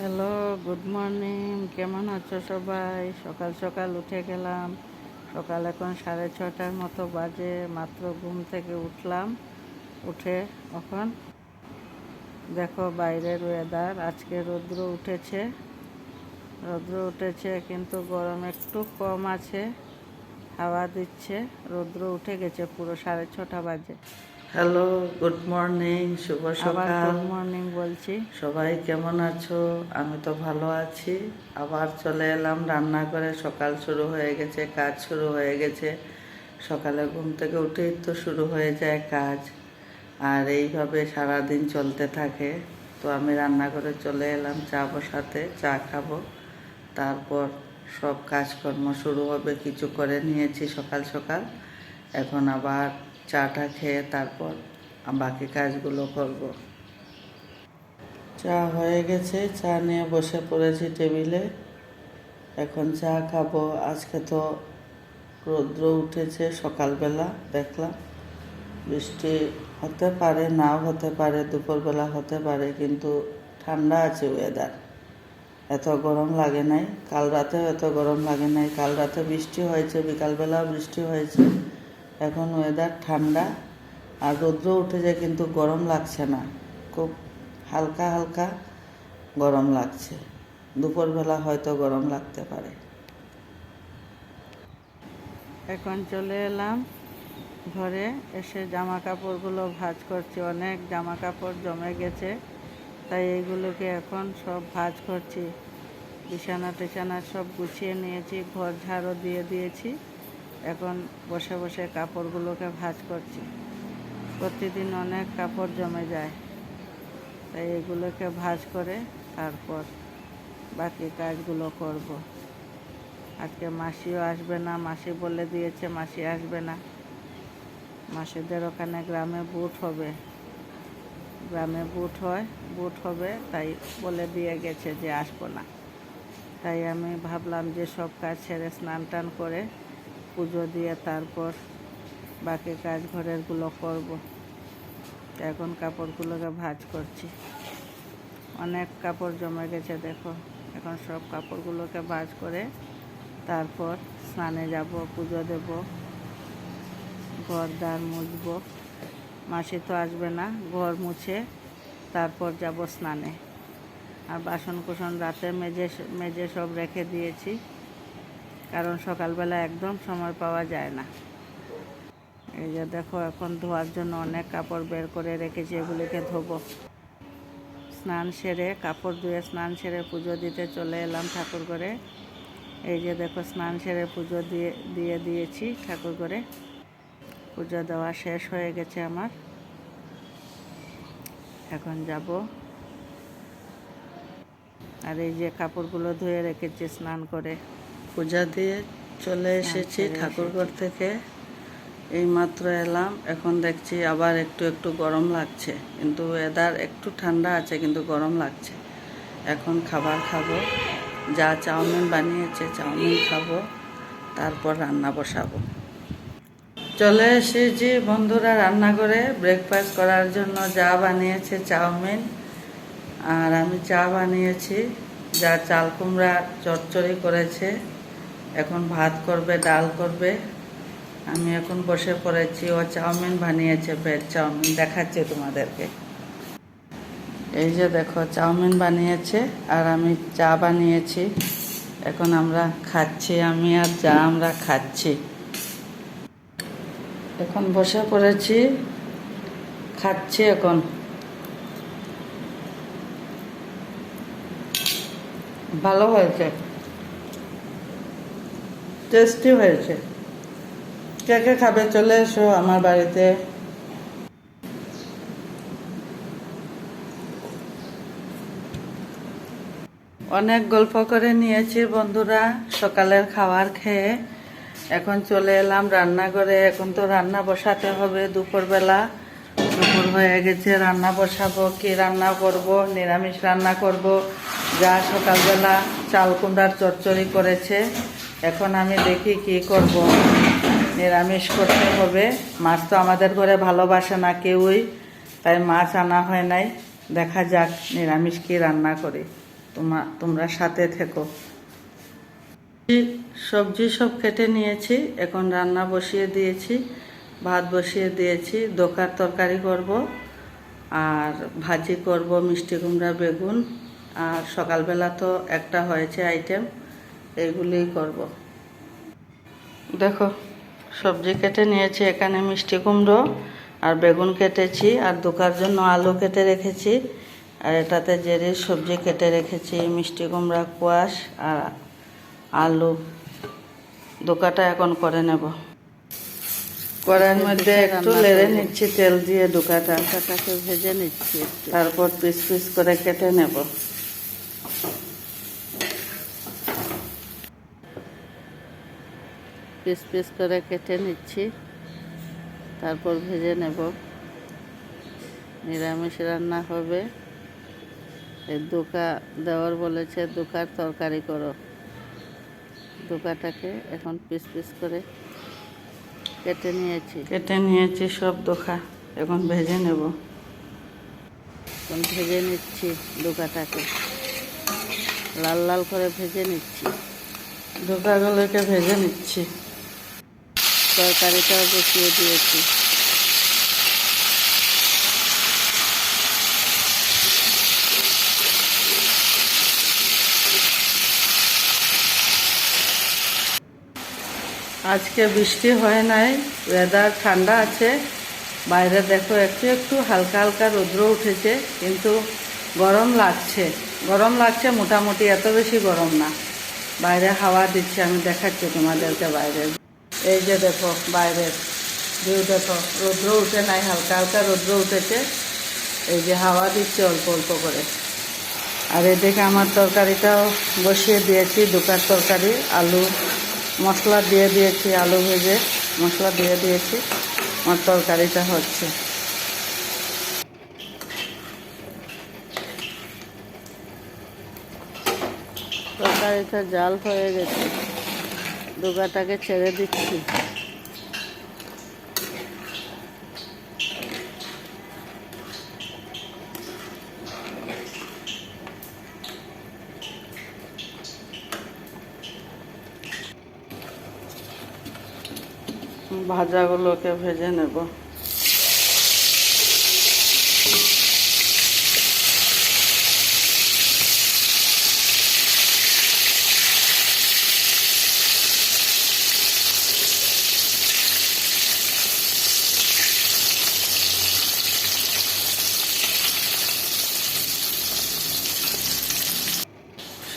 Hello good morning কেমন আছো সবাই? সকাল সকাল উঠে গেলাম। সকাল এখন সাড়ে ছটার মতো বাজে, মাত্র ঘুম থেকে উঠলাম। উঠে এখন দেখো বাইরের ওয়েদার আজকে রৌদ্র উঠেছে। রৌদ্র উঠেছে কিন্তু গরম একটু কম আছে। হাওয়া দিচ্ছে। রৌদ্র উঠে গেছে পুরো সাড়ে ছটা বাজে। হ্যালো গুড মর্নিং শুভ সকাল। গুড মর্নিং বলছি। সবাই কেমন আছো? আমি তো ভালো আছি। আবার চলে এলাম রান্না করে সকাল শুরু হয়ে গেছে কাজ শুরু হয়ে গেছে। সকালে ঘুম থেকে উঠেই তো শুরু হয়ে যায় কাজ। আর এইভাবে সারা দিন চলতে থাকে। তো আমি রান্না করে চলে এলাম চা বসাতে চা খাব। তারপর সব কাজকর্ম শুরু হবে কিছু করে নিয়েছি সকাল সকাল। এখন আবার চাটা খেয়ে তারপর বাকি কাজগুলো করব। চা হয়ে গেছে, চা নিয়ে বসে পড়েছি টেবিলে। এখন চা খাব। আজকে তো রৌদ্র উঠেছে সকালবেলা, দেখলাম। বৃষ্টি হতে পারে, নাও হতে পারে, দুপুরবেলা হতে পারে, কিন্তু ঠান্ডা আছে ওয়েদার এত গরম লাগে নাই। কাল রাতেও এত গরম লাগে নাই। কাল রাতে বৃষ্টি হয়েছে, বিকালবেলাও বৃষ্টি হয়েছে। এখন ওয়েদার ঠান্ডা আর রৌদ্র উঠেছে কিন্তু গরম লাগছে না। খুব হালকা হালকা গরম লাগছে। দুপুরবেলা হয়তো গরম লাগতে পারে। এখন চলে এলাম ঘরে, এসে জামা কাপড়গুলো ভাঁজ করছি। অনেক জামা কাপড় জমে গেছে, তাই এইগুলোকে এখন সব ভাঁজ করছি। বিছানা টিছানা সব গুছিয়ে নিয়েছি, ঘর ঝাড়ও দিয়ে দিয়েছি। এখন বসে বসে কাপড়গুলোকে ভাঁজ করছি। প্রতিদিন অনেক কাপড় জমে যায়। তাই এগুলোকে ভাঁজ করে তারপর বাকি কাজগুলো করব। আজকে মাসিও আসবে না, মাসি বলে দিয়েছে মাসি আসবে না। মাসিদের ওখানে গ্রামে বুট হবে। গ্রামে বুট হয়, বুট হবে, তাই বলে দিয়ে গেছে যে আসব না। তাই আমি ভাবলাম যে সব কাজ ছেড়ে স্নান টান করে পুজো দিয়ে তারপর বাকি কাজ ঘরেরগুলো করব। এখন কাপড়গুলোকে ভাজ করছি। অনেক কাপড় জমে গেছে, দেখো। এখন সব কাপড়গুলোকে ভাজ করে তারপর স্নানে যাব, পুজো দেব ঘর দ্বার মুছবো। মাসি তো আসবে না, ঘর মুছে তারপর যাব স্নানে। আর বাসন কুসন রাতে মেজে মেজে সব রেখে দিয়েছি। কারণ সকালবেলা একদম সময় পাওয়া যায় না। এই যে দেখো, এখন ধোয়ার জন্য অনেক কাপড় বের করে রেখেছি, এগুলিকে ধোবো। স্নান সেরে, কাপড় ধুয়ে স্নান সেরে পুজো দিতে চলে এলাম ঠাকুর করে এই যে দেখো, স্নান সেরে পুজো দিয়ে দিয়ে দিয়েছি ঠাকুর করে পুজো দেওয়া শেষ হয়ে গেছে আমার। এখন যাব। আর এই যে কাপড়গুলো ধুয়ে রেখেছি স্নান করে। পূজা দিয়ে চলে এসেছি ছেড়ে ঠাকুরঘর থেকে। এইমাত্র এলাম এখন দেখছি আবার একটু একটু গরম লাগছে কিন্তু ওয়েদার একটু ঠান্ডা আছে কিন্তু গরম লাগছে। এখন খাবার খাব যা চাউমিন বানিয়েছে চাউমিন খাব তারপর রান্না বসাবো। চলে এসেছি বন্ধুরা রান্না করে ব্রেকফাস্ট করার জন্য যা বানিয়েছে চাউমিন। আর আমি চা বানিয়েছি যা চাল কুমড়া চচ্চড়ি করেছে। এখন ভাত করবে, ডাল করবে। আমি এখন বসে পড়েছি, ও চাউমিন বানিয়েছে ভেজ চাউমিন দেখাচ্ছে তোমাদেরকে। এই যে দেখো, চাউমিন বানিয়েছে, আর আমি চা বানিয়েছি। এখন আমরা খাচ্ছি, আমি আর যা আমরা খাচ্ছি। এখন বসে পড়েছি, খাচ্ছি এখন। ভালো হয়েছে। টেস্টি হয়েছে। কে কে খাবে চলে এসো আমার বাড়িতে। অনেক গল্প করে নিয়েছি বন্ধুরা, সকালের খাবার খেয়ে। এখন চলে এলাম রান্নাঘরে, এখন তো রান্না বসাতে হবে দুপুরবেলা। দুপুর হয়ে গেছে, রান্না বসাবো, কি রান্না করব, নিরামিষ রান্না করব। যা সকালবেলা চাল কুমড়ার করেছে। এখন আমি দেখি কি করব। নিরামিষ করতে হবে। মাছ তো আমাদের ঘরে ভালোবাসে না কেউই, তাই মাছ আনা হয় নাই। দেখা যাক নিরামিষ কি রান্না করি। তোমা, তোমরা সাথে থেকো। সবজি সব কেটে নিয়েছি। এখন রান্না বসিয়ে দিয়েছি, ভাত বসিয়ে দিয়েছি, দোকার তরকারি করব, আর ভাজি করব মিষ্টি কুমড়া, বেগুন। আর সকালবেলা তো একটা হয়েছে আইটেম এগুলিই করব। দেখো সবজি কেটে নিয়েছি এখানে মিষ্টি কুমড়ো আর বেগুন কেটেছি আর দোকার জন্য আলু কেটে রেখেছি। আর এটাতে জেরির সবজি কেটে রেখেছি মিষ্টি কুমড়া কোয়াশ আর আলু। দোকাটা এখন করে নেব। কড়াইয়ের মধ্যে একটু লেড়ে নিচ্ছি তেল দিয়ে দোকাটা। ভেজে নিচ্ছি তারপর পিস পিস করে কেটে নেব। পিস পিস করে কেটে নিচ্ছি। তারপর ভেজে নেব। নিরামিষ রান্না হবে। এই দুকা দেওয়ার বলেছে দুকার তরকারি করো। দুকাটাকে এখন পিস পিস করে কেটে নিয়েছি। কেটে নিয়েছি সব দোকা। এখন ভেজে নেব। এখন ভেজে নিচ্ছি দুকাটাকে। লাল লাল করে ভেজে নিচ্ছি। দোকাগুলোকে ভেজে নিচ্ছি। তরকারিটাও বসিয়ে দিয়েছি। আজকে বৃষ্টি হয় নাই ওয়েদার ঠান্ডা আছে। বাইরে দেখো একটু একটু হালকা হালকা রৌদ্র উঠেছে, কিন্তু গরম লাগছে। গরম লাগছে মোটামুটি, এত বেশি গরম না। বাইরে হাওয়া দিচ্ছে, আমি দেখাচ্ছি তোমাদেরকে বাইরে। এই যে দেখো, বাইরের ভিউ দেখো, রৌদ্র উঠে নাই হালকা হালকা রৌদ্র উঠেছে। এই যে হাওয়া দিচ্ছে অল্প অল্প করে। আর এদিকে আমার তরকারিটাও বসিয়ে দিয়েছি, দুকার তরকারি, আলু, মশলা দিয়ে দিয়েছি, আলু ভেজে মশলা দিয়ে দিয়েছি। আমার তরকারিটা হচ্ছে। তরকারিটা জাল হয়ে গেছে। দুগাটাকে ছেড়ে দিচ্ছি। ভাজাগুলোকে ভেজে নেব।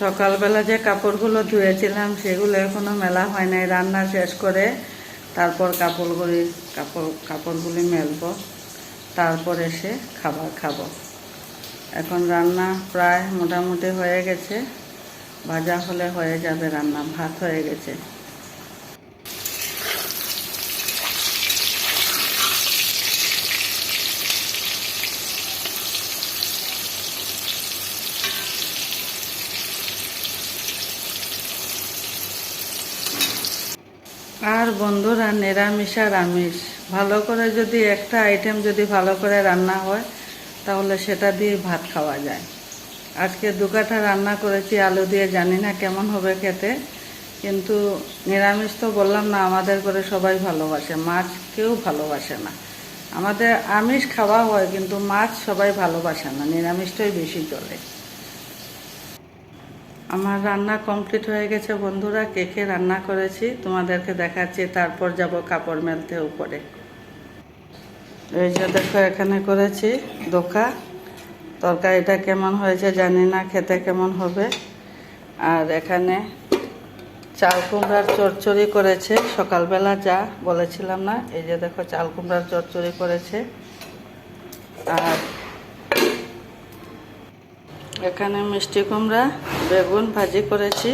সকালবেলা যে কাপড়গুলো ধুয়েছিলাম সেগুলো এখনও মেলা হয় নাই। রান্না শেষ করে তারপর কাপড়গুলি, কাপড়, কাপড়গুলি মেলবো। তারপর এসে খাবার খাব। এখন রান্না প্রায় মোটামুটি হয়ে গেছে। ভাজা হলে হয়ে যাবে রান্না, ভাত হয়ে গেছে। আর বন্ধুরা, নিরামিষ আর আমিষ। ভালো করে যদি একটা আইটেম যদি ভালো করে রান্না হয়, তাহলে সেটা দিয়ে ভাত খাওয়া যায়। আজকে দু কাঠা রান্না করেছি, আলু দিয়ে, জানি না কেমন হবে খেতে, কিন্তু নিরামিষ তো বললাম না, আমাদের করে সবাই ভালোবাসে, মাছ কেউ ভালোবাসে না। আমাদের আমিষ খাওয়া হয়, কিন্তু মাছ সবাই ভালোবাসে না, নিরামিষটাই বেশি চলে। আমার রান্না কমপ্লিট হয়ে গেছে, বন্ধুরা কে কে রান্না করেছি তোমাদেরকে দেখাচ্ছি, তারপর যাব কাপড় মেলতে উপরে। এই যে দেখো, এখানে করেছি দোকা। তরকারিটা কেমন হয়েছে জানি না, খেতে কেমন হবে। আর এখানে চাল কুমড়ার চচ্চড়ি করেছে, সকালবেলা যা বলেছিলাম না, এই যে দেখো, চাল কুমড়ার চচ্চড়ি করেছে। আর এখানে মিষ্টি কুমড়া, বেগুন ভাজি করেছি,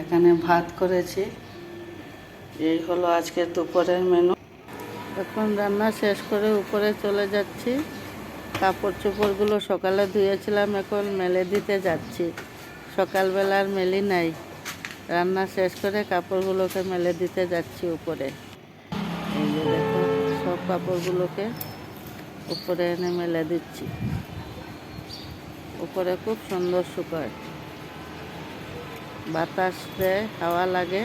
এখানে ভাত করেছি। এই হলো আজকের দুপুরের মেনু এখন রান্না শেষ করে উপরে চলে যাচ্ছি। কাপড় চোপড়গুলো সকালে ধুয়েছিলাম, এখন মেলে দিতে যাচ্ছি। সকালবেলার মেলি নাই। রান্না শেষ করে কাপড়গুলোকে মেলে দিতে যাচ্ছি উপরে। এই যে দেখো, সব কাপড়গুলোকে উপরে এনে মেলে দিচ্ছি। উপরে খুব সুন্দর শুকায়। বাতাস দেয়, হাওয়া লাগে,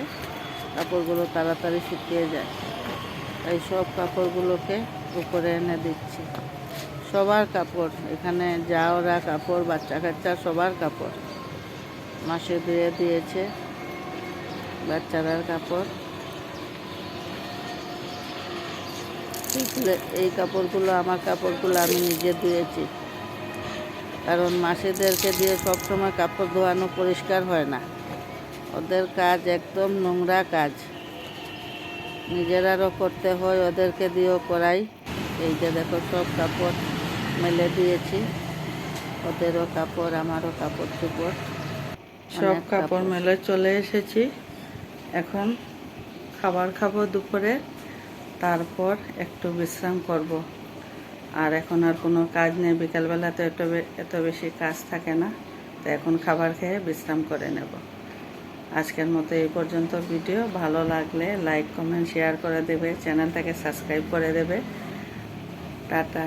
কাপড়গুলো তাড়াতাড়ি শুকিয়ে যায়। তাই সব কাপড়গুলোকে উপরে এনে দিচ্ছি। সবার কাপড়, এখানে যাওরা কাপড় বাচ্চা কাচ্চা সবার কাপড়। মাসে ধুয়ে দিয়েছে বাচ্চারার কাপড়। এই কাপড়গুলো, আমার কাপড়গুলো আমি নিজে ধুয়েছি। কারণ মাসিদেরকে দিয়ে সবসময় কাপড় ধোয়ানো পরিষ্কার হয় না। ওদের কাজ একদম নোংরা কাজ। নিজেরারও করতে হয় ওদেরকে দিয়েও করাই। এই যে দেখো সব কাপড় মেলে দিয়েছি। ওদেরও কাপড় আমারও কাপড় চোপড়। সব কাপড় মেলে চলে এসেছি। এখন খাবার খাব দুপুরে তারপর একটু বিশ্রাম করব। আর এখন আর কোনো কাজ নেই। বিকালবেলা তো এত এত বেশি কাজ থাকে না। তো এখন খাবার খেয়ে বিশ্রাম করে নেব। আজকের মতো এই পর্যন্ত ভিডিও। ভালো লাগলে লাইক, কমেন্ট, শেয়ার করে দেবে। চ্যানেলটাকে সাবস্ক্রাইব করে দেবে। টাটা।